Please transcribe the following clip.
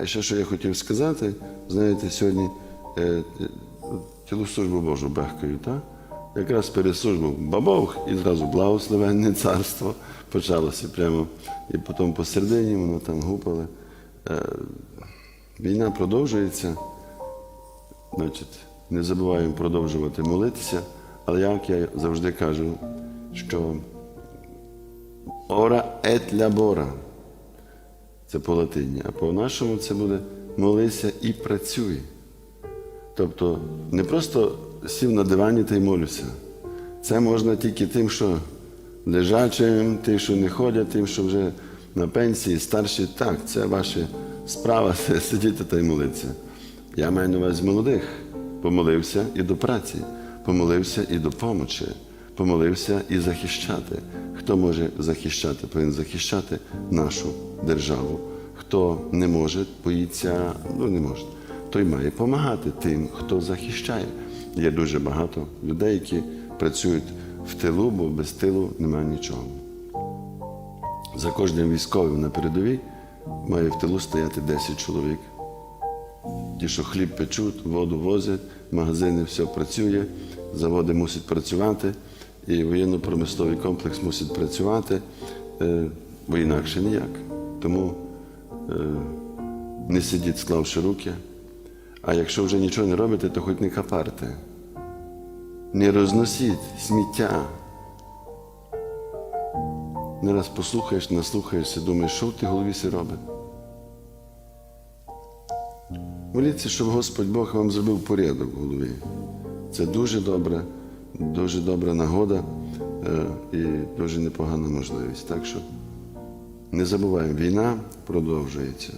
А ще що я хотів сказати, знаєте, сьогодні е, цілу службу Божу бехкаю, так? Якраз перед службою бабовх і зразу благословенне царство почалося прямо. І потім посередині воно там гупало. Е, війна продовжується. Значить, не забуваємо продовжувати молитися, але як я завжди кажу, що ора ет лябора. Це по латині, а по-нашому це буде молися і працюй. Тобто не просто сів на дивані та й молюся. Це можна тільки тим, що лежачим, тим, що не ходять, тим, що вже на пенсії, старші. Так, це ваша справа сидіти та й молитися. Я маю на увазі молодих. Помолився і до праці, помолився і до помочі, помолився і захищати. Хто може захищати, повинен захищати нашу державу. Хто не може, боїться, ну не може, той має допомагати тим, хто захищає. Є дуже багато людей, які працюють в тилу, бо без тилу немає нічого. За кожним військовим на передовій має в тилу стояти 10 чоловік. Ті, що хліб печуть, воду возять, магазини все працює, заводи мусять працювати, і воєнно-промисловий комплекс мусить працювати, е, бо інакше ніяк. Тому е, не сидіть, склавши руки. А якщо вже нічого не робите, то хоч не капарте. Не розносіть сміття. Не раз послухаєш, наслухаєшся, думаєш, що в ти голові си робить. Моліться, щоб Господь Бог вам зробив порядок в голові. Це дуже добра, дуже добра нагода е, і дуже непогана можливість. Так що не забуваємо, війна продовжується.